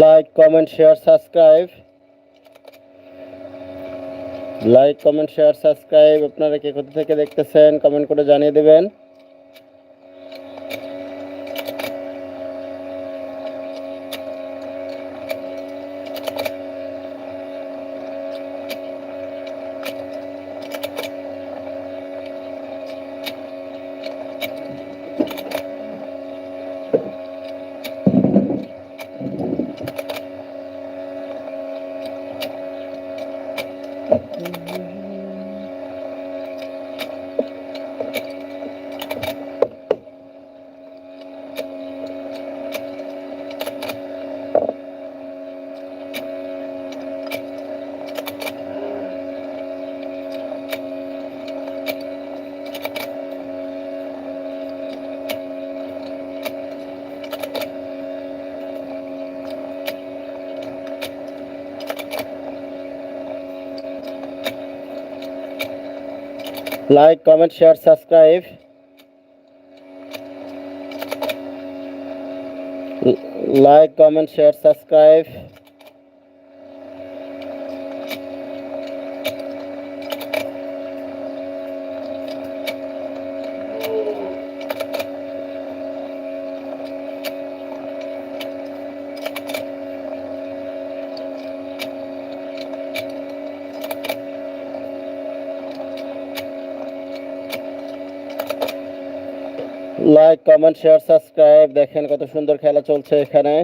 Like comment share subscribe like comment share subscribe আপনারা কে কোথা থেকে দেখতেছেন? কমেন্ট করে জানিয়ে দেবেন। Like comment share subscribe like comment share subscribe like comment share subscribe দেখেন কত সুন্দর খেলা চলছে এখানে।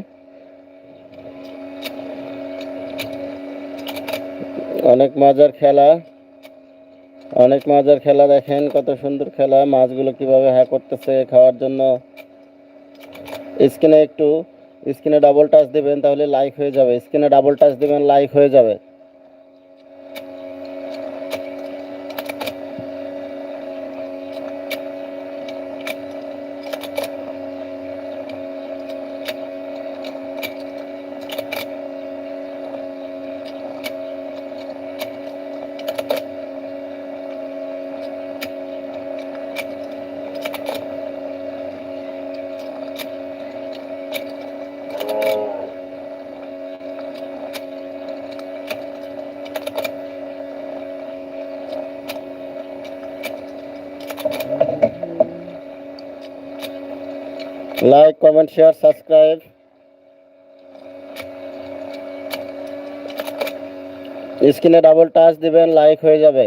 অনেক মজার খেলা। অনেক মজার খেলা দেখেন, কত সুন্দর খেলা। মাছগুলো কীভাবে হ্যাঁ করতেছে খাওয়ার জন্য। স্ক্রিনে একটু, স্ক্রিনে ডাবল টাচ দিবেন তাহলে লাইক হয়ে যাবে। স্ক্রিনে ডাবল টাচ দিবেন লাইক হয়ে যাবে লাইক কমেন্ট শেয়ার সাবস্ক্রাইব স্ক্রিনে ডাবল টাচ দিবেন লাইক হয়ে যাবে।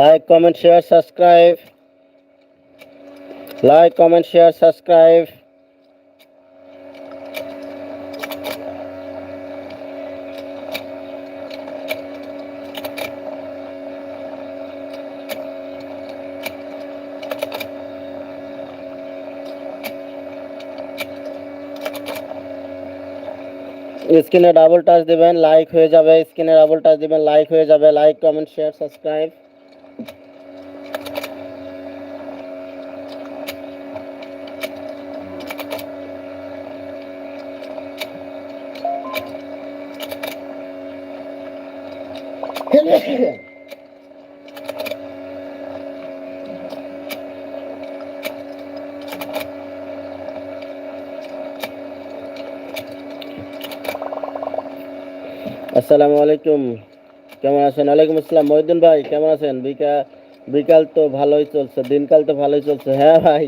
Like comment share subscribe like comment share subscribe স্ক্রিনে ডাবল টাচ দিবেন লাইক হয়ে যাবে। স্ক্রিনে ডাবল টাচ দিবেন লাইক হয়ে যাবে। লাইক কমেন্ট শেয়ার সাবস্ক্রাইব আসসালামু আলাইকুম। কেমন আছেন? ওয়ালাইকুম আসসালাম। মহিউদ্দিন ভাই, কেমন আছেন? বিকাল বিকাল তো ভালোই চলছে, দিনকাল তো ভালোই চলছে। হ্যাঁ ভাই,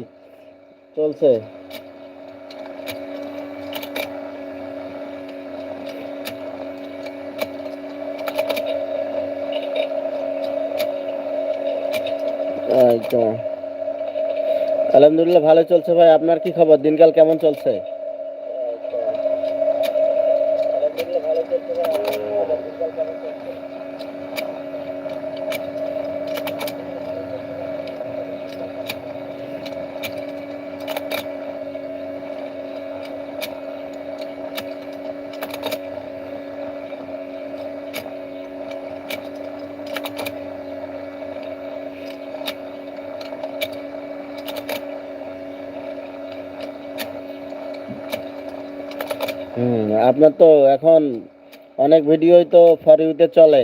চলছে। আলহামদুলিল্লাহ ভালো চলছে ভাই। আপনার কি খবর? দিনকাল কেমন চলছে? আপনার তো এখন অনেক ভিডিওই তো ফর ইউতে চলে।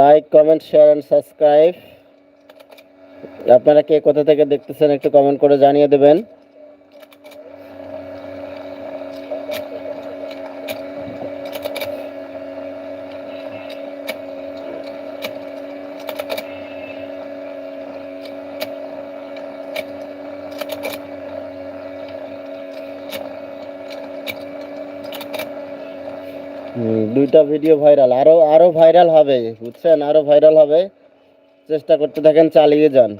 Like comment share and subscribe আপনারা কে কোথা থেকে দেখতেছেন একটু কমেন্ট করে জানিয়ে দেবেন। দুইটা ভিডিও ভাইরাল আরও আরও ভাইরাল হবে, বুঝছেন? আরও ভাইরাল হবে। চেষ্টা করতে থাকেন, চালিয়ে যান।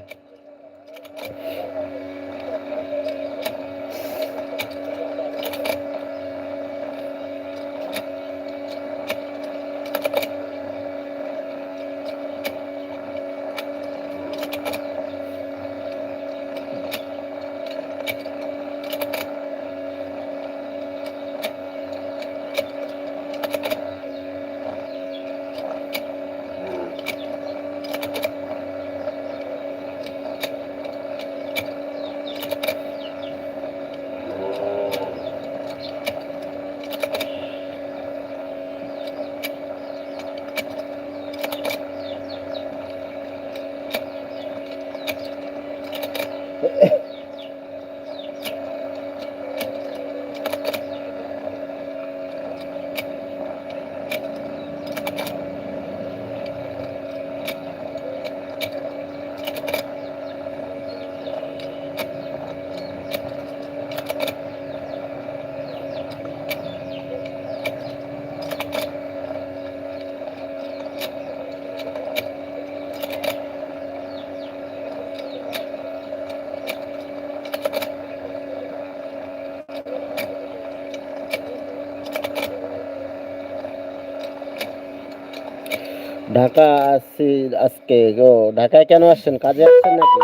ঢাকা আসছি আজকে। ও, ঢাকায় কেন আসছেন? কাজে আসছেন নাকি?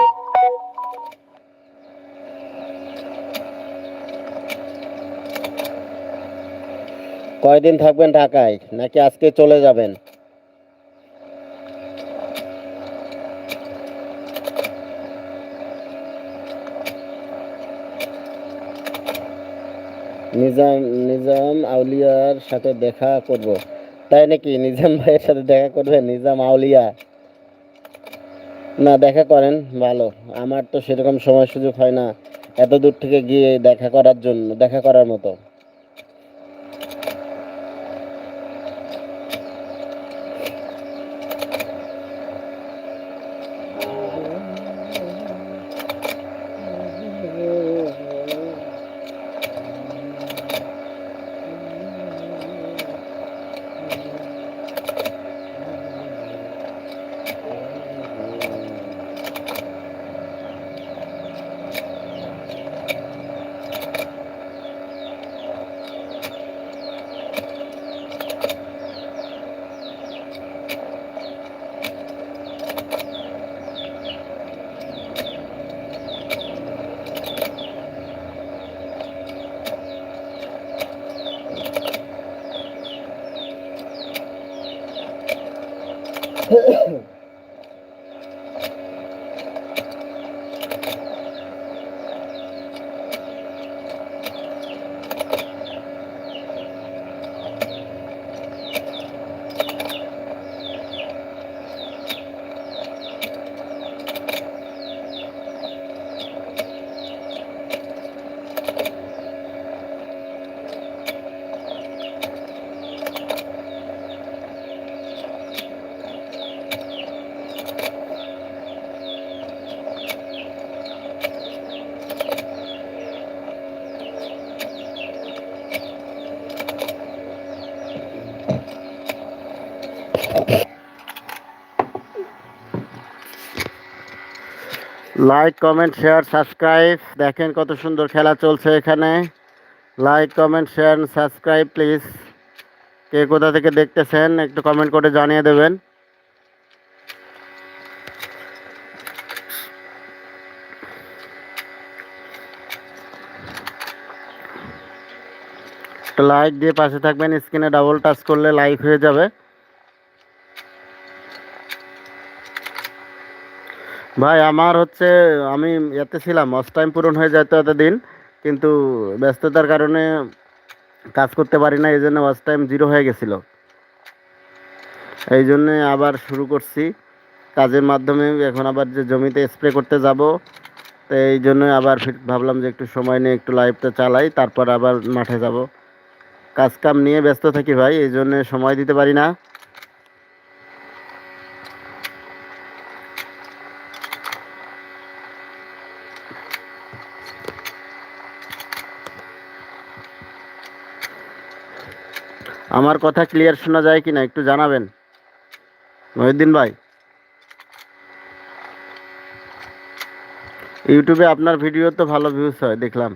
কয়দিন থাকবেন ঢাকায়? নাকি আজকে চলে যাবেন? নিজাম নিজাম আউলিয়ার সাথে দেখা করব। তাই নাকি নিজাম ভাইয়ের সাথে দেখা করবেন নিজাম আউলিয়া। না, দেখা করেন, ভালো। আমার তো সেরকম সময় সুযোগ হয় না এত দূর থেকে গিয়ে দেখা করার জন্য, দেখা করার মতো। Yeah. Like comment share subscribe দেখেন কত সুন্দর খেলা চলছে এখানে। Like comment share subscribe please কে কোথা থেকে দেখতেছেন, একটু কমেন্ট করে জানিয়ে দেবেন। লাইক দিয়ে পাশে থাকবেন স্ক্রিনে ডাবল টাচ করলে লাইক হয়ে যাবে। ভাই, আমার হচ্ছে, আমি এতে ছিলাম অস টাইম পূরণ হয়ে যেত এতদিন, কিন্তু ব্যস্ততার কারণে কাজ করতে পারি না, এই জন্য ওয়াচ টাইম জিরো হয়ে গেছিল। এই জন্যে আবার শুরু করছি কাজের মাধ্যমে, এখন আবার যে জমিতে স্প্রে করতে যাব, তো এই জন্য আবার ভাবলাম যে একটু সময় নিয়ে একটু লাইভটা চালাই, তারপর আবার মাঠে যাব। কাজ কাম নিয়ে ব্যস্ত থাকি ভাই, এই জন্য সময় দিতে পারি না। আমার কথা ক্লিয়ার শোনা যায় কি না একটু জানাবেন? মহিউদ্দিন ভাই। ইউটিউবে আপনার ভিডিও তো ভালো ভিউজ হয়, দেখলাম।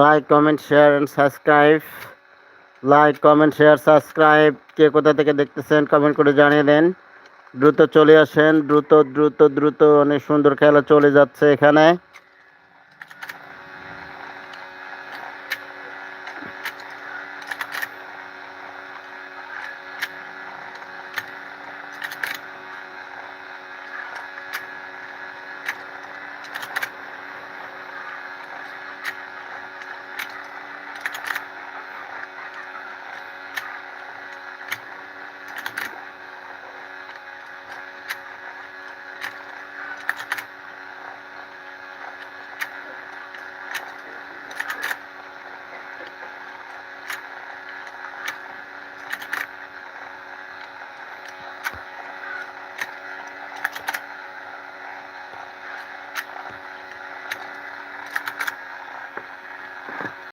Like comment share and subscribe like comment share subscribe কে কোথা থেকে দেখতেছেন কমেন্ট করে জানিয়ে দেন। দ্রুত চলে আসেন, দ্রুত দ্রুত দ্রুত অনেক সুন্দর খেলা চলে যাচ্ছে এখানে।